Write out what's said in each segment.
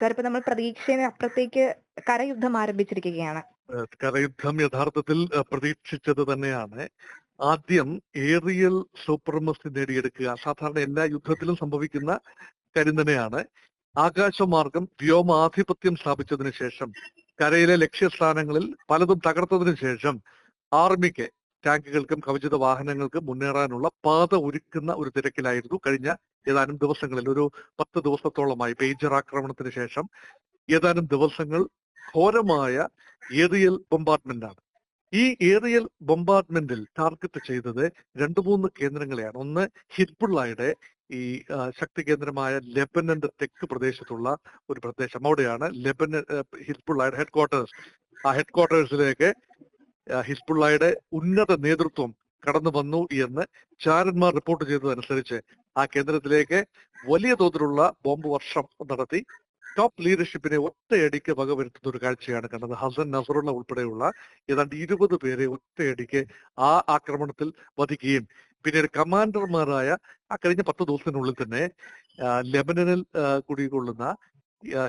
Sir നമ്മൾ പ്രതീക്ഷയുടെ അപ്പുറത്തേക്ക് കരയുദ്ധം ആരംഭിച്ചിരിക്കുകയാണ്. കരയുദ്ധം യഥാർത്ഥത്തിൽ പ്രതീക്ഷിച്ചത് തന്നെയാണ്. ആദ്യം ഏറിയൽ സൂപ്രമസി നേടിയെടുക്കുക. സാധാരണ എല്ലാ യുദ്ധത്തിലും സംഭവിക്കുന്ന കാര്യം തന്നെയാണ്. ആകാശമാർഗം വ്യോമാധിപത്യം സ്ഥാപിച്ചതിന് ശേഷം കരയിലെ ലക്ഷ്യസ്ഥാനങ്ങളിൽ പലതും തകർത്തതിനു ശേഷം ആർമിക്ക് ടാങ്കുകൾക്കും കവചിത വാഹനങ്ങൾക്കും മുന്നേറാനുള്ള പാത ഒരുക്കുന്ന ഒരു തിരക്കിലായിരുന്നു കഴിഞ്ഞ ഏതാനും ദിവസങ്ങളിൽ. ഒരു പത്ത് ദിവസത്തോളമായി പേജർ ആക്രമണത്തിന് ശേഷം ഏതാനും ദിവസങ്ങൾ ഘോരമായ ഏറിയൽ ബൊമ്പാർട്ട്മെന്റ് ആണ്. ഈ ഏറിയൽ ബൊമ്പാർട്ട്മെന്റിൽ ടാർഗറ്റ് ചെയ്തത് രണ്ടു മൂന്ന് കേന്ദ്രങ്ങളെയാണ്. ഒന്ന് ഹിസ്ബുള്ളയുടെ ഈ ശക്തി കേന്ദ്രമായ ലെബനന്റെ തെക്ക് പ്രദേശത്തുള്ള ഒരു പ്രദേശം. അവിടെയാണ് ലെബനൻ ഹിസ്ബുള്ളയുടെ ഹെഡ് ക്വാർട്ടേഴ്സ് ആ ഹെഡ് ക്വാർട്ടേഴ്സിലേക്ക് ഹിസ്ബുള്ളയുടെ ഉന്നത നേതൃത്വം കടന്നു വന്നു എന്ന് ചാരന്മാർ റിപ്പോർട്ട് ചെയ്തതനുസരിച്ച് ആ കേന്ദ്രത്തിലേക്ക് വലിയ തോതിലുള്ള ബോംബ് വർഷം നടത്തി. ടോപ്പ് ലീഡർഷിപ്പിനെ ഒറ്റയടിക്ക് വകവരുത്തുന്ന ഒരു കാഴ്ചയാണ് കണ്ടത്. ഹസൻ നസറുള്ള ഉൾപ്പെടെയുള്ള ഏതാണ്ട് ഇരുപത് പേരെ ഒറ്റയടിക്ക് ആ ആക്രമണത്തിൽ വധിക്കുകയും പിന്നീട് കമാൻഡർമാരായ ആ കഴിഞ്ഞ പത്ത് ദിവസത്തിനുള്ളിൽ തന്നെ ലെബനനിൽ കുടികൊള്ളുന്ന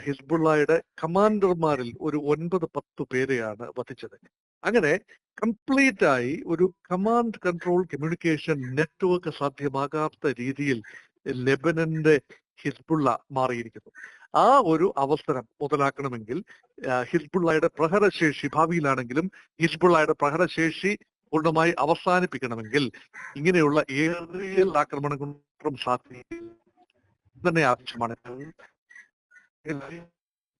ഹിസ്ബുള്ളയുടെ കമാൻഡർമാരിൽ ഒരു ഒൻപത് പത്ത് പേരെയാണ് വധിച്ചത്. അങ്ങനെ കംപ്ലീറ്റ് ആയി ഒരു കമാൻഡ് കൺട്രോൾ കമ്മ്യൂണിക്കേഷൻ നെറ്റ്വർക്ക് സാധ്യമാകാത്ത രീതിയിൽ ലെബനന്റെ ഹിസ്ബുള്ള മാറിയിരിക്കുന്നു. ആ ഒരു അവസരം മുതലാക്കണമെങ്കിൽ ഹിസ്ബുള്ളയുടെ പ്രഹരശേഷി ഭാവിയിലാണെങ്കിലും ഹിസ്ബുള്ളയുടെ പ്രഹരശേഷി പൂർണമായി അവസാനിപ്പിക്കണമെങ്കിൽ ഇങ്ങനെയുള്ള ഏറിയൽ ആക്രമണങ്ങളും സാധ്യത തന്നെ ആവശ്യമാണ്.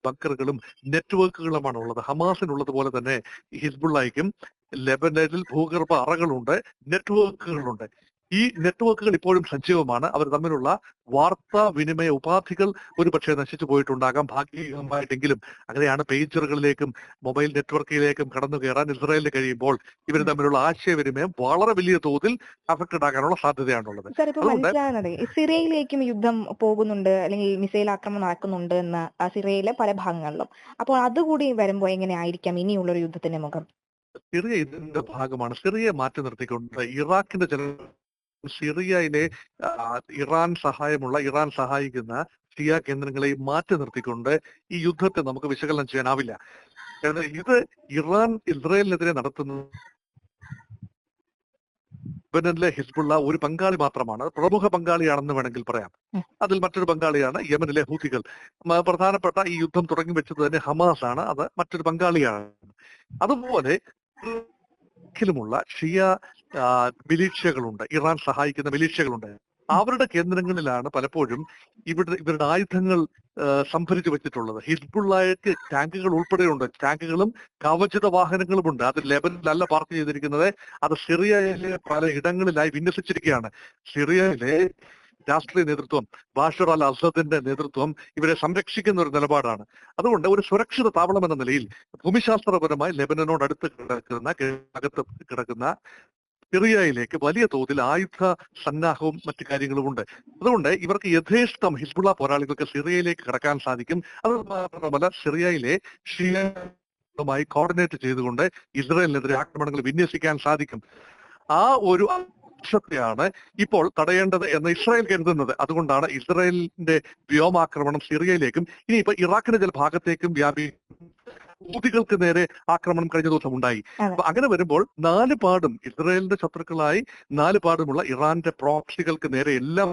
ബങ്കറുകളും നെറ്റ്വർക്കുകളുമാണ് ഉള്ളത്. ഹമാസിനുള്ളത് പോലെ തന്നെ ഹിസ്ബുള്ളയ്ക്കും ലെബനനിൽ ഭൂഗർഭ അറകളുണ്ട് നെറ്റ്വർക്കുകളുണ്ട്. ഈ നെറ്റ്വർക്കുകൾ ഇപ്പോഴും സജീവമാണ്. അവർ തമ്മിലുള്ള വാർത്താ വിനിമയ ഉപാധികൾ ഒരു പക്ഷേ നശിച്ചു പോയിട്ടുണ്ടാകാം. ഭാഗികമായിട്ടെങ്കിലും അങ്ങനെയാണ് പേജറുകളിലേക്കും മൊബൈൽ നെറ്റ്വർക്കിലേക്കും കടന്നു കയറാൻ ഇസ്രായേലിന് കഴിയുമ്പോൾ ഇവർ തമ്മിലുള്ള ആശയവിനിമയം വളരെ വലിയ തോതിൽ അഫക്റ്റഡ് ആകാനുള്ള സാധ്യതയാണുള്ളത്. സിറിയയിലേക്കും യുദ്ധം പോകുന്നുണ്ട് അല്ലെങ്കിൽ മിസൈൽ ആക്രമണം നടക്കുന്നുണ്ട് എന്ന് സിറിയയിലെ പല ഭാഗങ്ങളിലും. അപ്പോൾ അതുകൂടി വരുമ്പോൾ എങ്ങനെയായിരിക്കാം ഇനിയുള്ള ഒരു യുദ്ധത്തിന്റെ മുഖം? സിറിയ ഇതിന്റെ ഭാഗമാണ്. സിറിയയെ മാറ്റി നിർത്തിക്കൊണ്ട് ഇറാഖിന്റെ ചില സിറിയയിലെ ഇറാൻ സഹായമുള്ള ഇറാൻ സഹായിക്കുന്ന ഷിയ കേന്ദ്രങ്ങളെ മാറ്റി നിർത്തിക്കൊണ്ട് ഈ യുദ്ധത്തെ നമുക്ക് വിശകലനം ചെയ്യാനാവില്ല. കാരണം ഇത് ഇറാൻ ഇസ്രയേലിനെതിരെ നടത്തുന്ന ലെബനനിലെ ഹിസ്ബുള്ള ഒരു പങ്കാളി മാത്രമാണ്. പ്രമുഖ പങ്കാളിയാണെന്ന് വേണമെങ്കിൽ പറയാം. അതിൽ മറ്റൊരു പങ്കാളിയാണ് യമനിലെ ഹൂത്തികൾ. പ്രധാനപ്പെട്ട ഈ യുദ്ധം തുടങ്ങി വെച്ചത് തന്നെ ഹമാസ് ആണ് അത് മറ്റൊരു പങ്കാളിയാണ്. അതുപോലെ ഇറാഖിലുമുള്ള ഷിയ മിലീഷ്യകളുണ്ട്. ഇറാൻ സഹായിക്കുന്ന മിലീഷ്യകളുണ്ട്. അവരുടെ കേന്ദ്രങ്ങളിലാണ് പലപ്പോഴും ഇവിടെ ഇവരുടെ ആയുധങ്ങൾ സംഭരിച്ചു വെച്ചിട്ടുള്ളത്. ഹിസ്ബുള്ളായിട്ട് ടാങ്കുകൾ ഉൾപ്പെടെയുണ്ട്. ടാങ്കുകളും കവചിത വാഹനങ്ങളുമുണ്ട്. അത് ലെബനിലല്ല പാർക്ക് ചെയ്തിരിക്കുന്നത്. അത് സിറിയയിലെ പല ഇടങ്ങളിലായി വിന്യസിച്ചിരിക്കുകയാണ്. സിറിയയിലെ രാഷ്ട്രീയ നേതൃത്വം ബാഷർ അൽ അസദിന്റെ നേതൃത്വം ഇവരെ സംരക്ഷിക്കുന്ന ഒരു നിലപാടാണ്. അതുകൊണ്ട് ഒരു സുരക്ഷിത താവളം എന്ന നിലയിൽ ഭൂമിശാസ്ത്രപരമായി ലെബനനോട് അടുത്ത് കിടക്കുന്ന അകത്ത് കിടക്കുന്ന സിറിയയിലേക്ക് വലിയ തോതിൽ ആയുധ സന്നാഹവും മറ്റു കാര്യങ്ങളും ഉണ്ട്. അതുകൊണ്ട് ഇവർക്ക് യഥേഷ്ടം ഹിസ്ബുള്ള പോരാളികൾക്ക് സിറിയയിലേക്ക് കടക്കാൻ സാധിക്കും. അത് മാത്രമല്ല സിറിയയിലെ ഷിയുമായി കോർഡിനേറ്റ് ചെയ്തുകൊണ്ട് ഇസ്രയേലിനെതിരെ ആക്രമണങ്ങൾ വിന്യസിക്കാൻ സാധിക്കും. ആ ഒരു അംശത്തെയാണ് ഇപ്പോൾ തടയേണ്ടത് എന്ന് ഇസ്രായേൽ കരുതുന്നത് അതുകൊണ്ടാണ് ഇസ്രായേലിന്റെ വ്യോമാക്രമണം സിറിയയിലേക്കും ഇനിയിപ്പോ ഇറാഖിന്റെ ചില ഭാഗത്തേക്കും വ്യാപി ൾക്ക് നേരെ ആക്രമണം കഴിഞ്ഞ ദിവസം ഉണ്ടായി. അപ്പൊ അങ്ങനെ വരുമ്പോൾ നാല് പാടും ഇസ്രായേലിന്റെ ശത്രുക്കളായി നാല് പാടുമുള്ള ഇറാന്റെ പ്രോക്സികൾക്ക് നേരെ എല്ലാം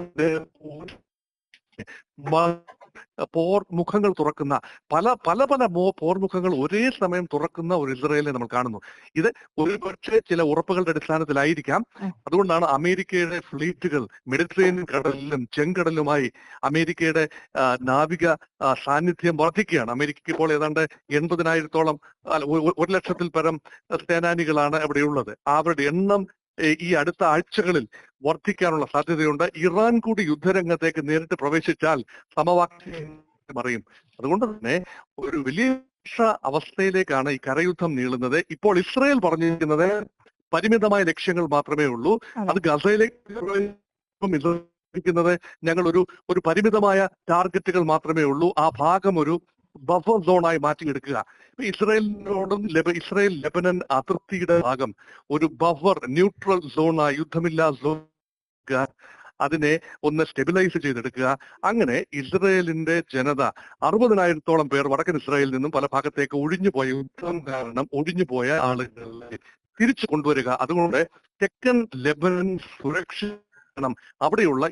പോർ മുഖങ്ങൾ തുറക്കുന്ന പല പല പല പോർ പോർമുഖങ്ങൾ ഒരേ സമയം തുറക്കുന്ന ഒരു ഇസ്രയേലിനെ നമ്മൾ കാണുന്നു. ഇത് ഒരുപക്ഷെ ചില ഉറപ്പുകളുടെ അടിസ്ഥാനത്തിലായിരിക്കാം. അതുകൊണ്ടാണ് അമേരിക്കയുടെ ഫ്ലീറ്റുകൾ മെഡിറ്ററേനിയൻ കടലിലും ചെങ്കടലിലുമായി അമേരിക്കയുടെ നാവിക സാന്നിധ്യം വർദ്ധിക്കുകയാണ് അമേരിക്കയ്ക്ക് ഇപ്പോൾ ഏതാണ്ട് എൺപതിനായിരത്തോളം ഒരു ലക്ഷത്തിൽ പരം സേനാനികളാണ് അവിടെയുള്ളത്. അവരുടെ എണ്ണം ഈ അടുത്ത ആഴ്ചകളിൽ വർദ്ധിക്കാനുള്ള സാധ്യതയുണ്ട്. ഇറാൻ കൂടി യുദ്ധരംഗത്തേക്ക് നേരിട്ട് പ്രവേശിച്ചാൽ സമവാക്യം മറിയും അതുകൊണ്ട് തന്നെ ഒരു വലിയ അവസ്ഥയിലേക്കാണ് ഈ കരയുദ്ധം നീളുന്നത്. ഇപ്പോൾ ഇസ്രയേൽ പറഞ്ഞിരിക്കുന്നത് പരിമിതമായ ലക്ഷ്യങ്ങൾ മാത്രമേ ഉള്ളൂ. അത്. ഗസയിലേക്ക് ഞങ്ങൾ ഒരു ഒരു പരിമിതമായ ടാർഗറ്റുകൾ മാത്രമേ ഉള്ളൂ. ആ ഭാഗം ഒരു ബഫർ സോണായി മാറ്റിയെടുക്കുക. ഇസ്രയേലിനോടും ഇസ്രയേൽ ലെബനൻ അതിർത്തിയുടെ ഭാഗം ഒരു ബഫർ ന്യൂട്രൽ സോണായി യുദ്ധമില്ലാ സോൺ അതിനെ ഒന്ന് സ്റ്റെബിലൈസ് ചെയ്തെടുക്കുക. അങ്ങനെ ഇസ്രയേലിന്റെ ജനത അറുപതിനായിരത്തോളം പേർ വടക്കൻ ഇസ്രായേലിൽ നിന്നും പല ഭാഗത്തേക്ക് ഒഴിഞ്ഞു പോയ യുദ്ധം കാരണം ഒഴിഞ്ഞു പോയ ആളുകളെ തിരിച്ചു കൊണ്ടുവരിക. അതുകൊണ്ട് തെക്കൻ ലെബനൻ സുരക്ഷ അവിടെയുള്ള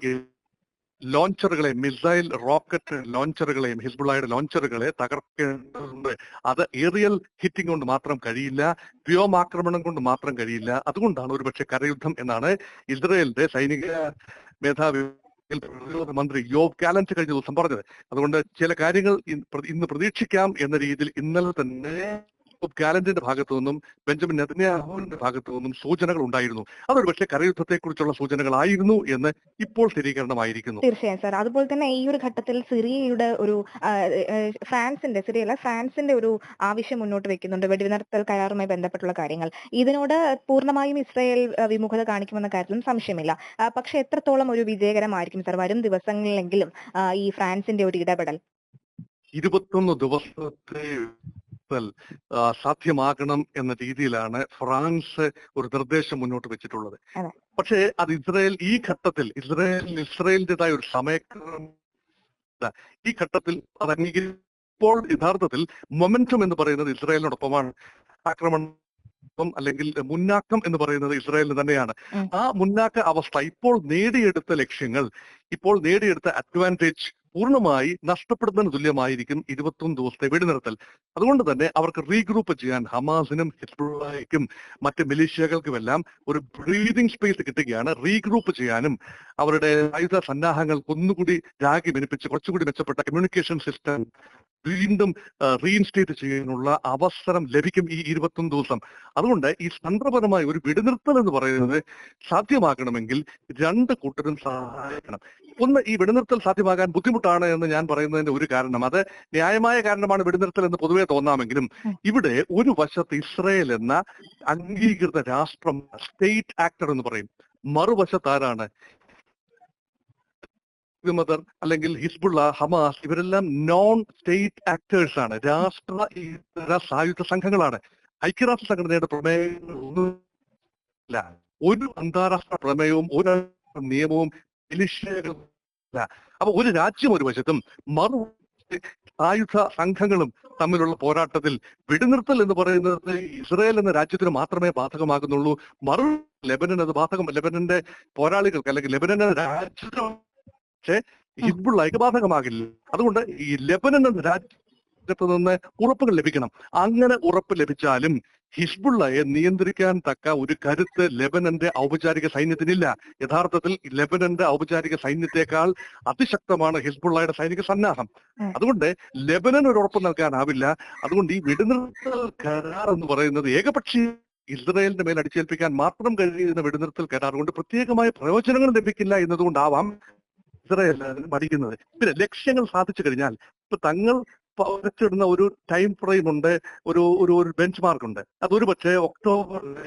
ലോഞ്ചറുകളെ മിസൈൽ റോക്കറ്റ് ലോഞ്ചറുകളെയും ഹിസ്ബുള്ളയുടെ ലോഞ്ചറുകളെ തകർക്കേണ്ടതുണ്ട്. അത് ഏറിയൽ ഹിറ്റിംഗ് കൊണ്ട് മാത്രം കഴിയില്ല വ്യോമാക്രമണം കൊണ്ട് മാത്രം കഴിയില്ല. അതുകൊണ്ടാണ് ഒരുപക്ഷെ കരയുദ്ധം എന്നാണ് ഇസ്രയേലിന്റെ സൈനിക മേധാവി പ്രതിരോധ മന്ത്രി യോബ് കാലന്റ് കഴിഞ്ഞ ദിവസം പറഞ്ഞത്. അതുകൊണ്ട് ചില കാര്യങ്ങൾ ഇന്ന് പ്രതീക്ഷിക്കാം എന്ന രീതിയിൽ ഇന്നലെ തന്നെ യോബ് കാലന്റിന്റെ ഭാഗത്തു നിന്നും ബെഞ്ചമിൻ നെതന്യാഹുവിന്റെ ഭാഗത്തു നിന്നും സൂചനകൾ ഉണ്ടായിരുന്നു. അതൊരു പക്ഷേ കരയുദ്ധത്തെക്കുറിച്ചുള്ള സൂചനകളായിരുന്നു എന്ന് ഇപ്പോൾ സ്ഥിരീകരണമായിരിക്കുന്നു. തീർച്ചയായും സാർ. അതുപോലെ തന്നെ ഈ ഒരു ഘട്ടത്തിൽ സിറിയയുടെ ഒരു ഫ്രാൻസിന്റെ സിറിയല്ല ഫ്രാൻസിന്റെ ഒരു ആവശ്യം മുന്നോട്ട് വെക്കുന്നുണ്ട്. വെടിനിർത്തൽ കരാറുമായി ബന്ധപ്പെട്ടുള്ള കാര്യങ്ങൾ. ഇതിനോട് പൂർണമായും ഇസ്രായേൽ വിമുഖത കാണിക്കുമെന്ന കാര്യത്തിലും സംശയമില്ല. പക്ഷെ എത്രത്തോളം ഒരു വിജയകരമായിരിക്കും സാർ? വരും ദിവസങ്ങളിലെങ്കിലും ഈ ഫ്രാൻസിന്റെ ഒരു ഇടപെടൽ? ഇരുപത്തൊന്ന് ദിവസത്തെ ൽ, ആ, സാധ്യമാകണം എന്ന രീതിയിലാണ് ഫ്രാൻസ് ഒരു നിർദ്ദേശം മുന്നോട്ട് വെച്ചിട്ടുള്ളത്. പക്ഷേ അത് ഇസ്രായേൽ ഈ ഘട്ടത്തിൽ ഇസ്രായേൽ ഇസ്രായേലിന്റേതായ ഒരു സമയക്രമം ഈ ഘട്ടത്തിൽ അത് അംഗീകരിക്കും ഇപ്പോൾ യഥാർത്ഥത്തിൽ മൊമെന്റം എന്ന് പറയുന്നത് ഇസ്രായേലിനോടൊപ്പമാണ്. ആക്രമണം അല്ലെങ്കിൽ മുന്നാക്കം എന്ന് പറയുന്നത് ഇസ്രായേലിന് തന്നെയാണ്. ആ മുന്നാക്ക അവസ്ഥ ഇപ്പോൾ നേടിയെടുത്ത ലക്ഷ്യങ്ങൾ ഇപ്പോൾ നേടിയെടുത്ത അഡ്വാന്റേജ് പൂർണമായി നഷ്ടപ്പെടുന്നതിന് തുല്യമായിരിക്കും ഇരുപത്തൊന്ന് ദിവസത്തെ വെടിനിർത്തൽ. അതുകൊണ്ട് തന്നെ അവർക്ക് റീഗ്രൂപ്പ് ചെയ്യാൻ ഹമാസിനും ഹിസ്ബുള്ളയ്ക്കും മറ്റ് മിലീഷ്യകൾക്കുമെല്ലാം ഒരു ബ്രീതിങ് സ്പേസ് കിട്ടുകയാണ്. റീഗ്രൂപ്പ് ചെയ്യാനും അവരുടെ ആയുധ സന്നാഹങ്ങൾ ഒന്നുകൂടി രാഗി മെനിപ്പിച്ച് കുറച്ചുകൂടി മെച്ചപ്പെട്ട കമ്മ്യൂണിക്കേഷൻ സിസ്റ്റം വീണ്ടും റീഇൻസ്റ്റേറ്റ് ചെയ്യാനുള്ള അവസരം ലഭിക്കും ഈ ഇരുപത്തൊന്ന് ദിവസം. അതുകൊണ്ട് ഈ തന്ത്രപരമായ ഒരു വെടിനിർത്തൽ എന്ന് പറയുന്നത് സാധ്യമാക്കണമെങ്കിൽ രണ്ട് കൂട്ടരും സഹായിക്കണം. ഒന്ന് ഈ വെടിനിർത്തൽ സാധ്യമാകാൻ ബുദ്ധിമുട്ടാണ് എന്ന് ഞാൻ പറയുന്നതിന്റെ ഒരു കാരണം. അത് ന്യായമായ കാരണമാണ് വെടിനിർത്തൽ എന്ന് പൊതുവെ തോന്നാമെങ്കിലും ഇവിടെ ഒരു വശത്ത് ഇസ്രയേൽ എന്ന അംഗീകൃത രാഷ്ട്രം സ്റ്റേറ്റ് ആക്ടർ എന്ന് പറയും. മറുവശത്ത് ആരാണ്? വിമതർ അല്ലെങ്കിൽ ഹിസ്ബുള്ള ഹമാസ് ഇവരെല്ലാം നോൺ സ്റ്റേറ്റ് ആക്ടേഴ്സ് ആണ്. രാഷ്ട്ര സായുധ സംഘങ്ങളാണ്. ഐക്യരാഷ്ട്ര സംഘടനയുടെ പ്രമേയങ്ങൾ ഒന്നും ഒരു അന്താരാഷ്ട്ര പ്രമേയവും ഒരു നിയമവും ഇല്ല അപ്പൊ ഒരു രാജ്യം ഒരു വശത്തും മറു ആയുധ സംഘങ്ങളും തമ്മിലുള്ള പോരാട്ടത്തിൽ വെടിനിർത്തൽ എന്ന് പറയുന്നത് ഇസ്രായേൽ എന്ന രാജ്യത്തിന് മാത്രമേ ബാധകമാകുന്നുള്ളൂ. മറു ലെബനൻ അത് ബാധകം ലെബനന്റെ പോരാളികൾക്ക് അല്ലെങ്കിൽ ലെബനൻ രാജ്യത്തിന് പക്ഷേ ഹിസ്ബുള്ളയ്ക്ക് ബാധകമാകില്ല അതുകൊണ്ട് ഈ ലെബനൻ എന്ന രാജ്യത്ത് നിന്ന് ഉറപ്പുകൾ ലഭിക്കണം. അങ്ങനെ ഉറപ്പ് ലഭിച്ചാലും ഹിസ്ബുള്ളയെ നിയന്ത്രിക്കാൻ തക്ക ഒരു കരുത്ത് ലെബനന്റെ ഔപചാരിക സൈന്യത്തിനില്ല. യഥാർത്ഥത്തിൽ ലെബനന്റെ ഔപചാരിക സൈന്യത്തെക്കാൾ അതിശക്തമാണ് ഹിസ്ബുള്ളയുടെ സൈനിക സന്നാഹം. അതുകൊണ്ട് ലെബനൻ ഒരു ഉറപ്പ് നൽകാനാവില്ല. അതുകൊണ്ട് ഈ വെടിനിർത്തൽ കരാർ എന്ന് പറയുന്നത് ഏകപക്ഷീയ ഇസ്രയേലിന്റെ മേൽ അടിച്ചേൽപ്പിക്കാൻ മാത്രം കഴിയുന്ന വെടിനിർത്തൽ കരാർ കൊണ്ട് പ്രത്യേകമായ പ്രയോജനങ്ങൾ ലഭിക്കില്ല എന്നതുകൊണ്ടാവാം ഇസ്രയേൽ അതിന് മടിക്കുന്നത്. പിന്നെ ലക്ഷ്യങ്ങൾ സാധിച്ചു കഴിഞ്ഞാൽ ഇപ്പൊ തങ്ങൾ വരച്ചിടുന്ന ഒരു ടൈം ഫ്രെയിം ഉണ്ട് ഒരു ഒരു ഒരു ബെഞ്ച് മാർക്ക് ഉണ്ട്. അതൊരു പക്ഷേ ഒക്ടോബർ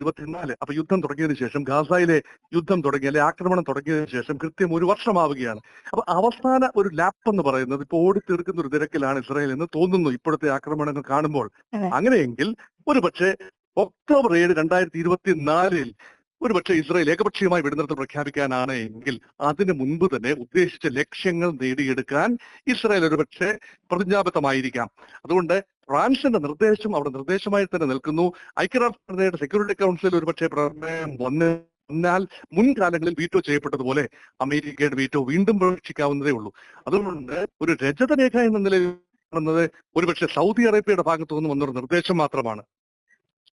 ഇരുപത്തിനാല് അപ്പൊ യുദ്ധം തുടങ്ങിയതിനു ശേഷം ഗാസയിലെ യുദ്ധം തുടങ്ങി അല്ലെ ആക്രമണം തുടങ്ങിയതിനു ശേഷം കൃത്യം ഒരു വർഷമാവുകയാണ്. അപ്പൊ അവസാന ഒരു ലാപ്പ് എന്ന് പറയുന്നത് ഇപ്പൊ ഓടിത്തീർക്കുന്ന ഒരു തിരക്കിലാണ് ഇസ്രായേൽ എന്ന് തോന്നുന്നു ഇപ്പോഴത്തെ ആക്രമണങ്ങൾ കാണുമ്പോൾ. അങ്ങനെയെങ്കിൽ ഒരു പക്ഷേ ഒക്ടോബർ ഏഴ് രണ്ടായിരത്തി ഇരുപത്തിനാലിൽ ഒരു ഇസ്രയേൽ ഏകപക്ഷീയമായി വെടിനിർത്തൽ പ്രഖ്യാപിക്കാനാണ് എങ്കിൽ അതിനു മുൻപ് തന്നെ ഉദ്ദേശിച്ച ലക്ഷ്യങ്ങൾ നേടിയെടുക്കാൻ ഇസ്രായേൽ ഒരുപക്ഷെ പ്രതിജ്ഞാബദ്ധമായിരിക്കാം. അതുകൊണ്ട് ഫ്രാൻസിന്റെ നിർദ്ദേശം അവിടെ നിർദ്ദേശമായി തന്നെ നിൽക്കുന്നു. ഐക്യരാഷ്ട്രസഭയുടെ സെക്യൂരിറ്റി കൗൺസിൽ ഒരുപക്ഷെ പ്രമേയം വന്ന് എന്നാൽ മുൻകാലങ്ങളിൽ വീറ്റോ ചെയ്യപ്പെട്ടതുപോലെ അമേരിക്കയുടെ വീറ്റോ വീണ്ടും പ്രവേശിക്കാവുന്നതേ ഉള്ളൂ. അതുകൊണ്ട് ഒരു രജതരേഖ എന്ന നിലയിൽ ഒരുപക്ഷെ സൗദി അറേബ്യയുടെ ഭാഗത്തു നിന്ന് വന്നൊരു നിർദ്ദേശം മാത്രമാണ്.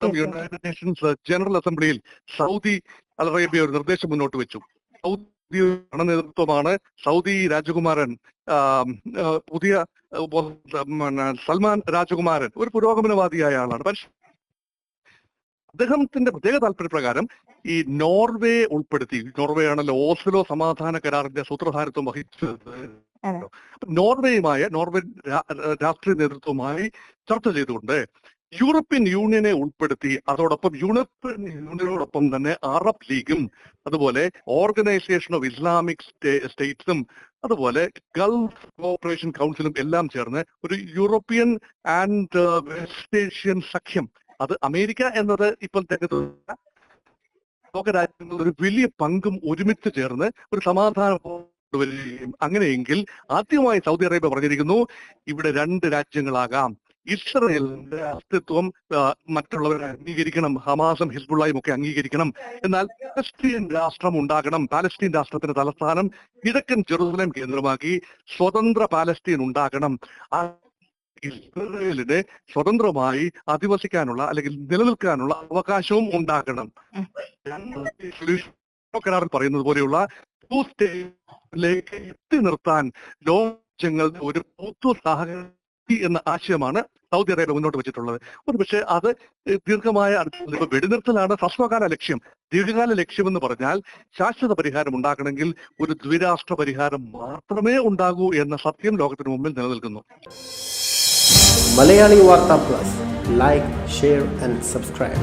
യുണൈറ്റഡ് നേഷൻസ് ജനറൽ അസംബ്ലിയിൽ സൗദി അറേബ്യ ഒരു നിർദ്ദേശം മുന്നോട്ട് വെച്ചു. സൗദി നേതൃത്വമാണ് സൗദി രാജകുമാരൻ പുതിയ സൽമാൻ രാജകുമാരൻ ഒരു പുരോഗമനവാദിയായ ആളാണ് പക്ഷേ അദ്ദേഹത്തിന്റെ പ്രത്യേക താല്പര്യപ്രകാരം ഈ നോർവേ ഉൾപ്പെടുത്തി നോർവേ ആണല്ലോ ഓസ്ലോ സമാധാന കരാറിന്റെ സൂത്രധാരത്വം വഹിച്ചത്. നോർവേയുമായ നോർവേ രാഷ്ട്രീയ നേതൃത്വവുമായി ചർച്ച ചെയ്തുകൊണ്ട് യൂറോപ്യൻ യൂണിയനെ ഉൾപ്പെടുത്തി അതോടൊപ്പം യൂറോപ്യൻ യൂണിയനോടൊപ്പം തന്നെ അറബ് ലീഗും അതുപോലെ ഓർഗനൈസേഷൻ ഓഫ് ഇസ്ലാമിക് സ്റ്റേറ്റ്സും അതുപോലെ ഗൾഫ് കോപ്പറേഷൻ കൗൺസിലും എല്ലാം ചേർന്ന് ഒരു യൂറോപ്യൻ ആൻഡ് വെസ്റ്റ് ഏഷ്യൻ സഖ്യം. അത് അമേരിക്ക എന്നത് ഇപ്പോൾ തെരഞ്ഞെടുത്ത ലോകരാജ്യങ്ങൾ ഒരു വലിയ പങ്കും ഒരുമിച്ച് ചേർന്ന് ഒരു സമാധാന അങ്ങനെയെങ്കിൽ ആദ്യമായി സൗദി അറേബ്യ പറഞ്ഞിരിക്കുന്നു ഇവിടെ രണ്ട് രാജ്യങ്ങളാകാം. ഇസ്രയേലിന്റെ അസ്തിത്വം മറ്റുള്ളവരെ അംഗീകരിക്കണം ഹമാസും ഹിസ്ബുള്ളയും ഒക്കെ അംഗീകരിക്കണം. എന്നാൽ പാലസ്തീൻ രാഷ്ട്രം ഉണ്ടാകണം പാലസ്തീൻ രാഷ്ട്രത്തിന്റെ തലസ്ഥാനം കിഴക്കൻ ജെറുസലേം കേന്ദ്രമാക്കി സ്വതന്ത്ര പാലസ്തീൻ ഉണ്ടാകണം. ഇസ്രയേലിനെ സ്വതന്ത്രമായി അധിവസിക്കാനുള്ള അല്ലെങ്കിൽ നിലനിൽക്കാനുള്ള അവകാശവും ഉണ്ടാകണം. കരാറിൽ പറയുന്നത് പോലെയുള്ള ടു സ്റ്റേറ്റിലേക്ക് എത്തി നിർത്താൻ ലോകങ്ങളുടെ ഒരു പൊതു സഹകരണ എന്ന ആശയമാണ് സൗദി അറേബ്യ മുന്നോട്ട് വെച്ചിട്ടുള്ളത്. ഒരു പക്ഷേ അത് ദീർഘമായ അടുത്ത ഇപ്പൊ വെടിനിർത്തലാണ് ഹ്രസ്വകാല ലക്ഷ്യം. ദീർഘകാല ലക്ഷ്യം എന്ന് പറഞ്ഞാൽ ശാശ്വത പരിഹാരം ഉണ്ടാക്കണമെങ്കിൽ ഒരു ദ്വിരാഷ്ട്ര പരിഹാരം മാത്രമേ ഉണ്ടാകൂ എന്ന സത്യം ലോകത്തിന് മുമ്പിൽ നിലനിൽക്കുന്നു. മലയാളി വാർത്താ plus. Like share and subscribe.